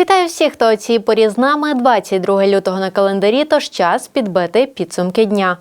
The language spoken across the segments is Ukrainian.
Вітаю всіх, хто оці порі з нами. 22 лютого на календарі, тож час підбити підсумки дня.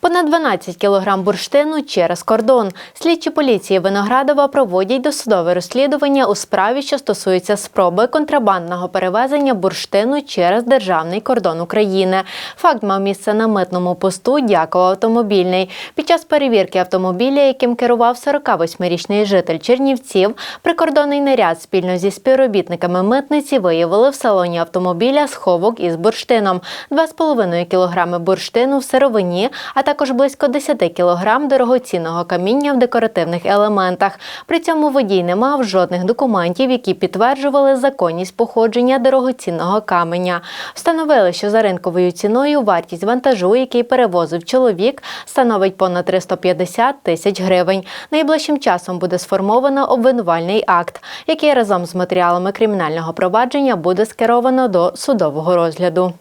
Понад 12 кілограм бурштину через кордон. Слідчі поліції Виноградова проводять досудове розслідування у справі, що стосується спроби контрабандного перевезення бурштину через державний кордон України. Факт мав місце на митному посту Дякова автомобільний. Під час перевірки автомобіля, яким керував 48-річний житель Чернівців, прикордонний наряд спільно зі співробітниками митниці виявили в салоні автомобіля сховок із бурштином, 2,5 кілограми бурштину в сировині, а також близько 10 кілограм дорогоцінного каміння в декоративних елементах. При цьому водій не мав жодних документів, які підтверджували законність походження дорогоцінного каменя. Встановили, що за ринковою ціною вартість вантажу, який перевозив чоловік, становить понад 350 тисяч гривень. Найближчим часом буде сформовано обвинувальний акт, який разом з матеріалами кримінального провадження буде скеровано до судового розгляду.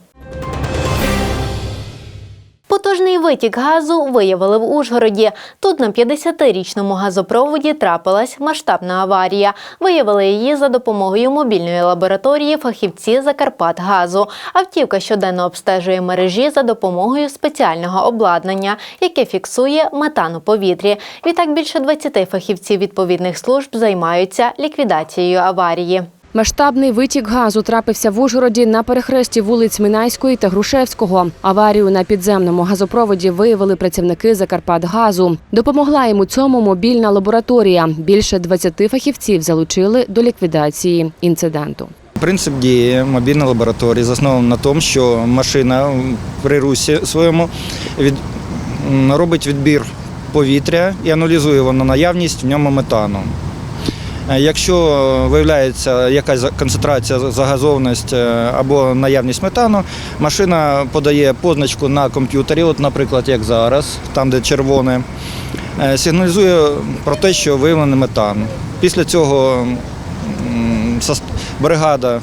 Потужний витік газу виявили в Ужгороді. Тут на 50-річному газопроводі трапилась масштабна аварія. Виявили її за допомогою мобільної лабораторії фахівці Закарпатгазу. Автівка щоденно обстежує мережі за допомогою спеціального обладнання, яке фіксує метан у повітрі. Відтак більше 20 фахівців відповідних служб займаються ліквідацією аварії. Масштабний витік газу трапився в Ужгороді на перехресті вулиць Минайської та Грушевського. Аварію на підземному газопроводі виявили працівники Закарпатгазу. Допомогла йому цьому мобільна лабораторія. Більше 20 фахівців залучили до ліквідації інциденту. Принцип дії мобільної лабораторії заснований на тому, що машина при русі своєму від, робить відбір повітря і аналізує воно наявність в ньому метану. Е, Якщо виявляється якась концентрація загазованість е, або наявність метану, машина подає позначку на комп'ютері, от, наприклад, як зараз, там де червоне, е, сигналізує про те, що виявлений метан. Після цього бригада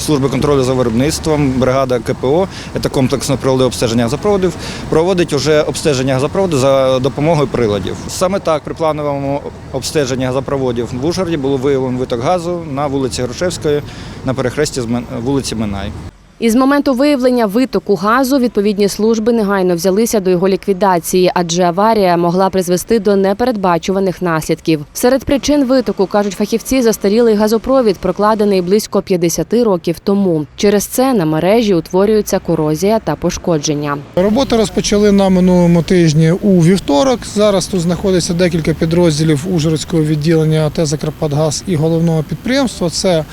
служби контролю за виробництвом, бригада КПО, це комплексно прилади обстеження газопроводів, проводить уже обстеження газопроводу за допомогою приладів. Саме так при плановому обстеженні газопроводів в Ужгороді було виявлено виток газу на вулиці Грушевської на перехресті з вулиці Минай. Із моменту виявлення витоку газу відповідні служби негайно взялися до його ліквідації, адже аварія могла призвести до непередбачуваних наслідків. Серед причин витоку кажуть фахівці, застарілий газопровід, прокладений близько 50 років тому. Через це на мережі утворюється корозія та пошкодження. Роботи розпочали на минулому тижні у вівторок. Зараз тут знаходиться декілька підрозділів Ужгородського відділення АТ «Закарпатгаз» і головного підприємства. Це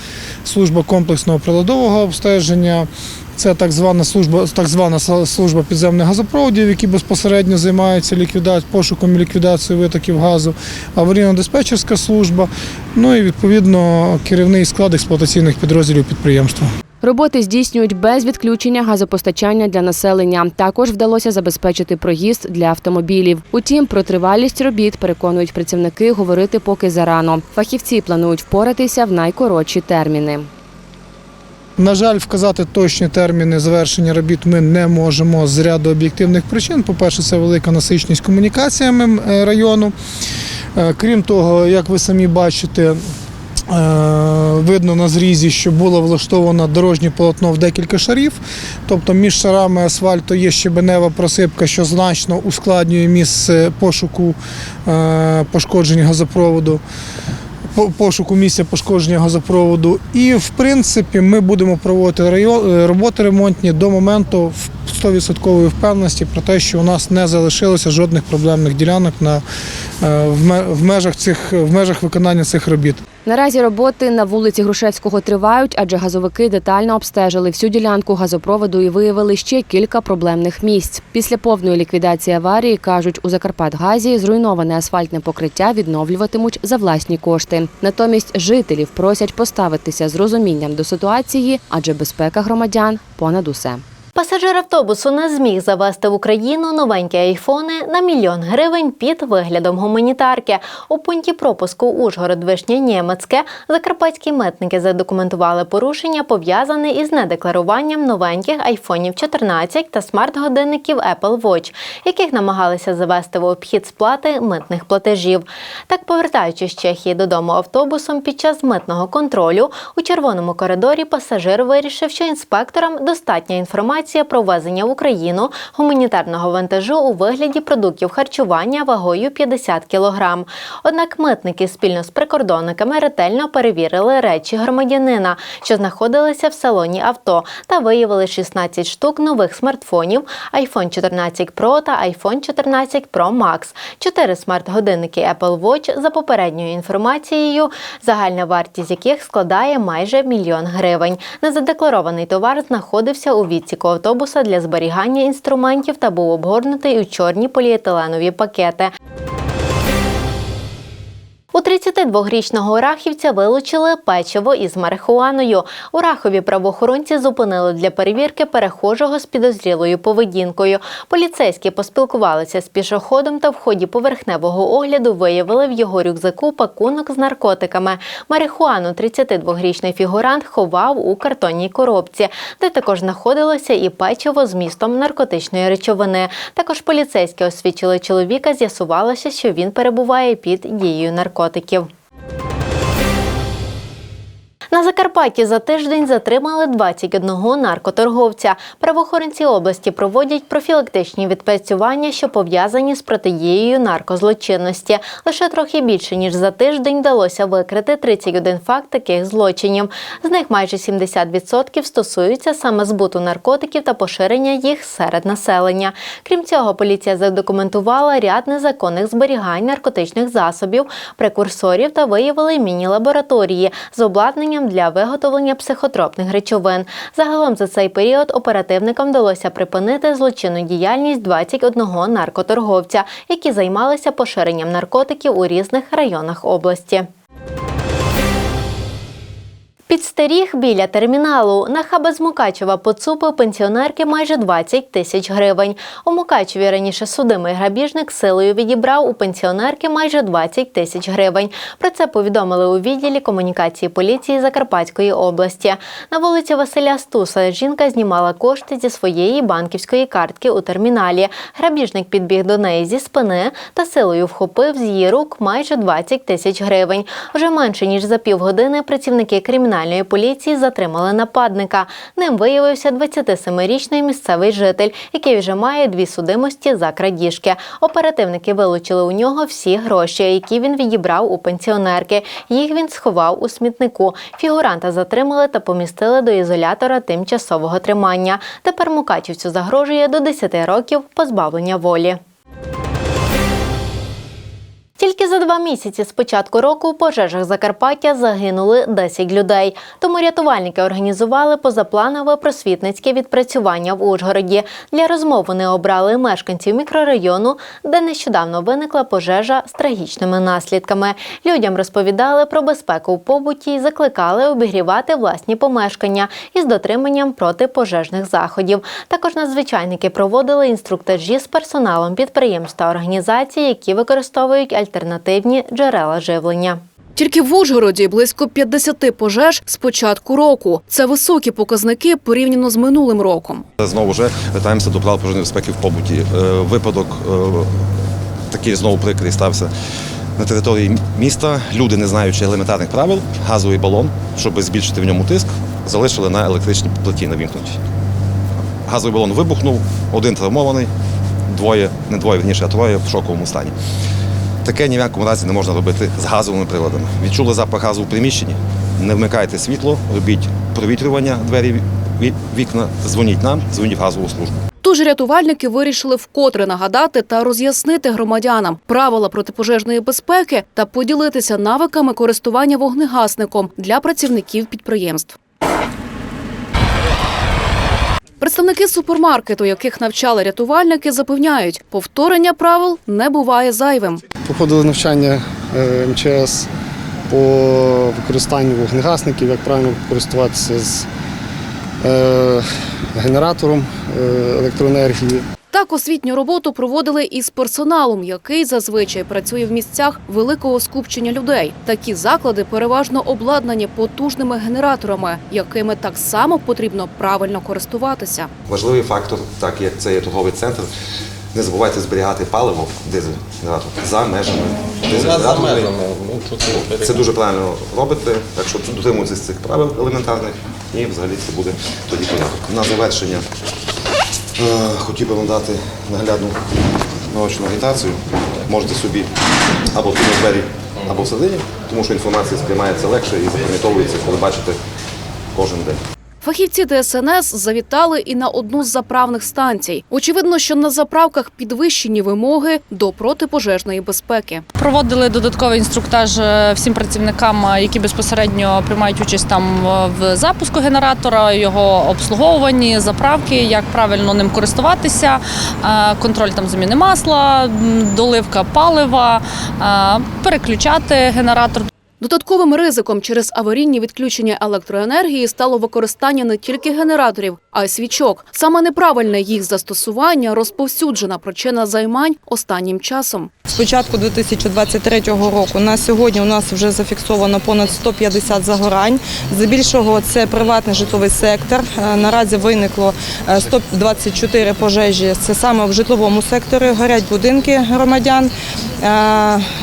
служба комплексного приладового обстеження. Це так звана служба, так звана служба підземних газопроводів, які безпосередньо займаються ліквіда... пошуком і ліквідацією витоків газу, аварійно-диспетчерська служба, ну і відповідно керівний склад експлуатаційних підрозділів підприємства. Роботи здійснюють без відключення газопостачання для населення. Також вдалося забезпечити проїзд для автомобілів. Утім, про тривалість робіт переконують працівники говорити поки зарано. Фахівці планують впоратися в найкоротші терміни. На жаль, вказати точні терміни завершення робіт ми не можемо з ряду об'єктивних причин. По-перше, це велика насиченість комунікаціями е, району. Е, Крім того, як ви самі бачите, е, видно на зрізі, що було влаштовано дорожнє полотно в декілька шарів. Тобто між шарами асфальту є щебенева просипка, що значно ускладнює місце пошуку пошкоджень газопроводу пошуку місця пошкодження газопроводу. І в принципі ми будемо проводити е, роботи ремонтні до моменту 100% впевненості про те, що у нас не залишилося жодних проблемних ділянок на, е, в межах цих в межах виконання цих робіт. Наразі роботи на вулиці Грушевського тривають, адже газовики детально обстежили всю ділянку газопроводу і виявили ще кілька проблемних місць. Після повної ліквідації аварії кажуть, у Закарпатгазі зруйноване асфальтне покриття відновлюватимуть за власні кошти. Натомість жителів просять поставитися з розумінням до ситуації, адже безпека громадян понад усе. Пасажир автобусу не зміг завести в Україну новенькі айфони на мільйон гривень під виглядом гуманітарки. У пункті пропуску Ужгород Вишня Нємецьке закарпатські митники задокументували порушення, пов'язане із недекларуванням новеньких айфонів 14 та смарт-годинників Apple Watch, яких намагалися завести в обхід сплати митних платежів. Так, повертаючись з Чехії додому автобусом під час митного контролю, у червоному коридорі пасажир вирішив, що інспекторам достатня інформація про в Україну гуманітарного вантажу у вигляді продуктів харчування вагою 50 кг. Однак митники спільно з прикордонниками ретельно перевірили речі громадянина, що знаходилися в салоні авто, та виявили 16 штук нових смартфонів iPhone 14 Pro та iPhone 14 Pro Max, 4 смарт-годинники Apple Watch за попередньою інформацією, загальна вартість яких складає майже мільйон гривень. Незадекларований товар знаходився у відсіку автобуса для зберігання інструментів та був обгорнутий у чорні поліетиленові пакети. У 32-річного рахівця вилучили печиво із марихуаною. У Рахові правоохоронці зупинили для перевірки перехожого з підозрілою поведінкою. Поліцейські поспілкувалися з пішоходом та в ході поверхневого огляду виявили в його рюкзаку пакунок з наркотиками. Марихуану 32-річний фігурант ховав у картонній коробці, де також знаходилося і печиво з містом наркотичної речовини. Також поліцейські освічили чоловіка, з'ясувалося, що він перебуває під дією наркотиків наркотиків. На Закарпатті за тиждень затримали 21 наркоторговця. Правоохоронці області проводять профілактичні відпрацювання, що пов'язані з протидією наркозлочинності. Лише трохи більше ніж за тиждень вдалося викрити 31 факт таких злочинів. З них майже 70% стосуються саме збуту наркотиків та поширення їх серед населення. Крім цього, поліція задокументувала ряд незаконних зберігань наркотичних засобів, прекурсорів та виявили міні-лабораторії з обладнанням для виготовлення психотропних речовин. Загалом за цей період оперативникам вдалося припинити злочинну діяльність 21 наркоторговця, які займалися поширенням наркотиків у різних районах області. Підстеріг біля терміналу. На хаба з Мукачева поцупив пенсіонерки майже 20 тисяч гривень. У Мукачеві раніше судимий грабіжник силою відібрав у пенсіонерки майже 20 тисяч гривень. Про це повідомили у відділі комунікації поліції Закарпатської області. На вулиці Василя Стуса жінка знімала кошти зі своєї банківської картки у терміналі. Грабіжник підбіг до неї зі спини та силою вхопив з її рук майже 20 тисяч гривень. Вже менше ніж за півгодини працівники кримінальної поліції затримали нападника. Ним виявився 27-річний місцевий житель, який вже має дві судимості за крадіжки. Оперативники вилучили у нього всі гроші, які він відібрав у пенсіонерки. Їх він сховав у смітнику. Фігуранта затримали та помістили до ізолятора тимчасового тримання. Тепер Мукачівцю загрожує до 10 років позбавлення волі. Тільки за два місяці з початку року у пожежах Закарпаття загинули 10 людей. Тому рятувальники організували позапланове просвітницьке відпрацювання в Ужгороді. Для розмов вони обрали мешканців мікрорайону, де нещодавно виникла пожежа з трагічними наслідками. Людям розповідали про безпеку в побуті і закликали обігрівати власні помешкання із дотриманням протипожежних заходів. Також надзвичайники проводили інструктажі з персоналом підприємств та організацій, які використовують альтернативні джерела живлення. Тільки в Ужгороді близько 50 пожеж з початку року. Це високі показники порівняно з минулим роком. Знову ж вертаємося до правил пожежної безпеки в побуті. Е, Випадок е, такий знову прикрий стався на території міста. Люди, не знаючи елементарних правил, газовий балон, щоб збільшити в ньому тиск, залишили на електричній плиті на вімкнуті. Газовий балон вибухнув, один травмований, двоє, не двоє, верніше, а троє в шоковому стані. Таке ні в якому разі не можна робити з газовими приладами. Відчули запах газу в приміщенні, не вмикайте світло, робіть провітрювання двері, ві- вікна, дзвоніть нам, дзвоніть в газову службу. Тож рятувальники вирішили вкотре нагадати та роз'яснити громадянам правила протипожежної безпеки та поділитися навиками користування вогнегасником для працівників підприємств. Представники супермаркету, яких навчали рятувальники, запевняють, повторення правил не буває зайвим. Проходили навчання е, МЧС по використанню вогнегасників, як правильно користуватися з е, генератором е, електроенергії. Так освітню роботу проводили із персоналом, який зазвичай працює в місцях великого скупчення людей. Такі заклади переважно обладнані потужними генераторами, якими так само потрібно правильно користуватися. Важливий фактор, так як це є торговий центр, не забувайте зберігати паливо, дизель генератор, за межами дизель Це дуже правильно робите, так що дотримуйтесь цих правил елементарних і взагалі це буде тоді порядок. На завершення хотів би надати наглядну наочну агітацію. Можете собі або в двері, або садині, тому що інформація сприймається легше і запам'ятовується, коли бачите кожен день. Фахівці ДСНС завітали і на одну з заправних станцій. Очевидно, що на заправках підвищені вимоги до протипожежної безпеки. Проводили додатковий інструктаж е, всім працівникам, е, які безпосередньо приймають участь там е, в запуску генератора, його обслуговуванні, заправки, як правильно ним користуватися, контроль там заміни масла, доливка палива, переключати генератор. Додатковим ризиком через аварійні відключення електроенергії стало використання не тільки генераторів, а й свічок. Саме неправильне їх застосування розповсюджена причина займань останнім часом. З початку 2023 року на сьогодні у нас вже зафіксовано понад 150 загорань. Здебільшого це приватний житловий сектор. Е, Наразі виникло е, 124 пожежі. Це саме в житловому секторі. Горять будинки громадян. Е,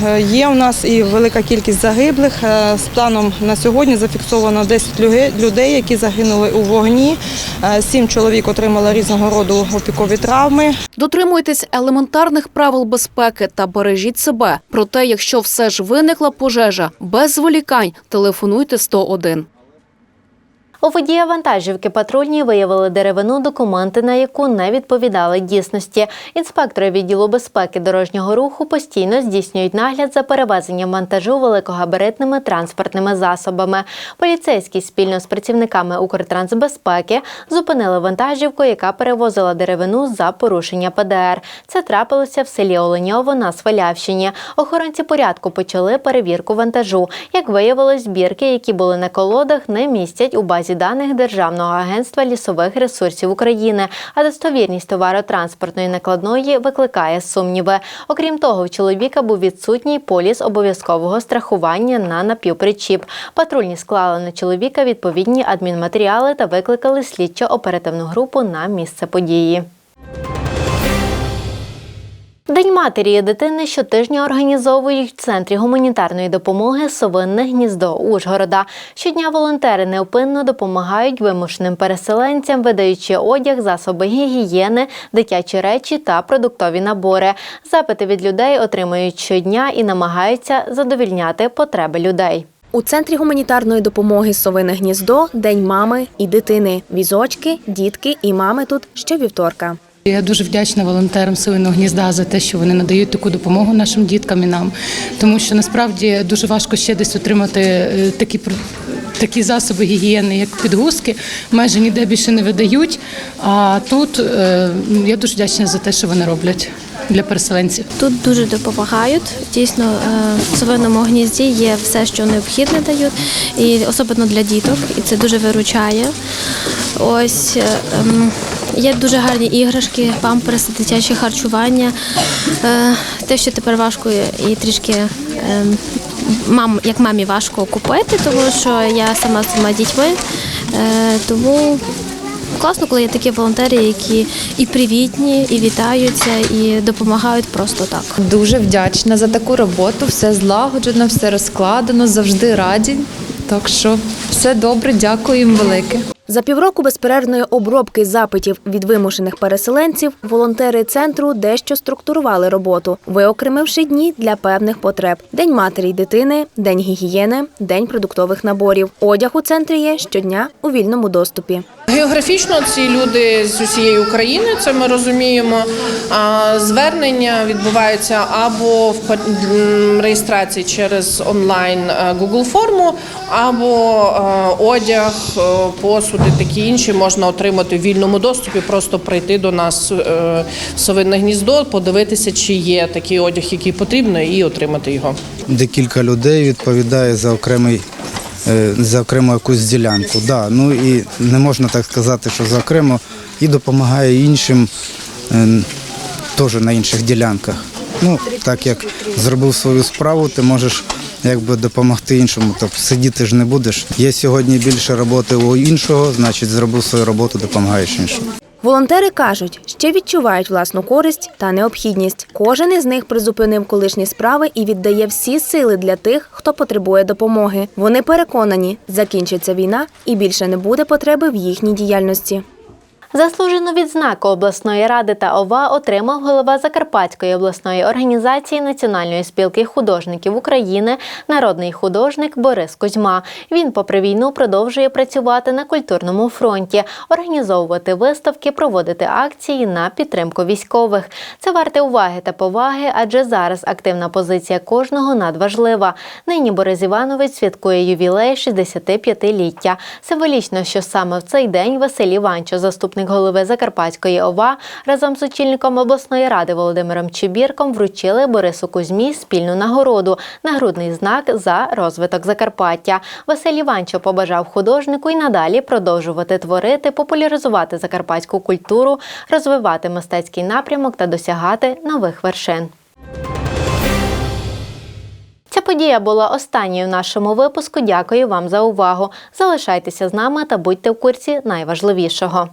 е, Є у нас і велика кількість загиблих. Е, З планом на сьогодні зафіксовано 10 людей, які загинули у вогні. Е, Сім чоловік отримали різного роду опікові травми. Дотримуйтесь елементарних правил безпеки та бережіть себе. Проте, якщо все ж виникла пожежа, без зволікань телефонуйте 101. У водія вантажівки патрульні виявили деревину, документи на яку не відповідали дійсності. Інспектори відділу безпеки дорожнього руху постійно здійснюють нагляд за перевезенням вантажу великогабаритними транспортними засобами. Поліцейські спільно з працівниками Укртрансбезпеки зупинили вантажівку, яка перевозила деревину за порушення ПДР. Це трапилося в селі Оленьово на Свалявщині. Охоронці порядку почали перевірку вантажу. Як виявилось, збірки, які були на колодах, не містять у базі даних Державного агентства лісових ресурсів України, а достовірність товаротранспортної накладної викликає сумніви. Окрім того, в чоловіка був відсутній поліс обов'язкового страхування на напівпричіп. Патрульні склали на чоловіка відповідні адмінматеріали та викликали слідчо-оперативну групу на місце події. День матері і дитини щотижня організовують в центрі гуманітарної допомоги Совинне гніздо Ужгорода. Щодня волонтери неупинно допомагають вимушеним переселенцям, видаючи одяг, засоби гігієни, дитячі речі та продуктові набори. Запити від людей отримують щодня і намагаються задовільняти потреби людей. У центрі гуманітарної допомоги Совине гніздо День мами і дитини. Візочки, дітки і мами тут щовівторка. Я дуже вдячна волонтерам Силиного гнізда за те, що вони надають таку допомогу нашим діткам і нам, тому що насправді дуже важко ще десь отримати е, такі такі засоби гігієни, як підгузки, майже ніде більше не видають. А тут е, я дуже вдячна за те, що вони роблять для переселенців. Тут дуже допомагають. Дійсно, е, в совиному гнізді є все, що необхідне дають, і особливо для діток, і це дуже виручає. Ось е, ем, є дуже гарні іграшки, памперси, дитяче харчування. Е, Те, що тепер важко і трішки. ем, Мам, як мамі важко купити, тому що я сама з двома дітьми. Тому класно, коли є такі волонтери, які і привітні, і вітаються, і допомагають просто так. Дуже вдячна за таку роботу. Все злагоджено, все розкладено, завжди раді. Так що все добре, дякую їм велике. За півроку безперервної обробки запитів від вимушених переселенців волонтери центру дещо структурували роботу, виокремивши дні для певних потреб: день матері й дитини, день гігієни, день продуктових наборів. Одяг у центрі є щодня у вільному доступі. Географічно ці люди з усієї України, це ми розуміємо. Звернення відбуваються або в реєстрації через онлайн е, Google форму, або е, одяг, е, посуди, такі інші можна отримати в вільному доступі, просто прийти до нас е, в совинне гніздо, подивитися, чи є такий одяг, який потрібно, і отримати його. Декілька людей відповідає за окремий е, за окрему якусь ділянку. Да, ну і не можна так сказати, що за окремо і допомагає іншим е, теж на інших ділянках. Ну, так як зробив свою справу, ти можеш якби допомогти іншому. Тобто сидіти ж не будеш. Є сьогодні більше роботи у іншого, значить зробив свою роботу, допомагаєш іншому. Волонтери кажуть, ще відчувають власну користь та необхідність. Кожен із них призупинив колишні справи і віддає всі сили для тих, хто потребує допомоги. Вони переконані, закінчиться війна і більше не буде потреби в їхній діяльності. Заслужену відзнаку обласної ради та ОВА отримав голова Закарпатської обласної організації Національної спілки художників України, народний художник Борис Кузьма. Він, попри війну, продовжує працювати на культурному фронті, організовувати виставки, проводити акції на підтримку військових. Це варте уваги та поваги, адже зараз активна позиція кожного надважлива. Нині Борис Іванович святкує ювілей 65-ліття. Символічно, що саме в цей день Василь Іванчо, заступник голови Закарпатської ОВА, разом з очільником обласної ради Володимиром Чубірком вручили Борису Кузьмі спільну нагороду нагрудний знак за розвиток Закарпаття. Василь Іванчо побажав художнику і надалі продовжувати творити, популяризувати закарпатську культуру, розвивати мистецький напрямок та досягати нових вершин. Ця подія була останньою в нашому випуску. Дякую вам за увагу. Залишайтеся з нами та будьте в курсі найважливішого.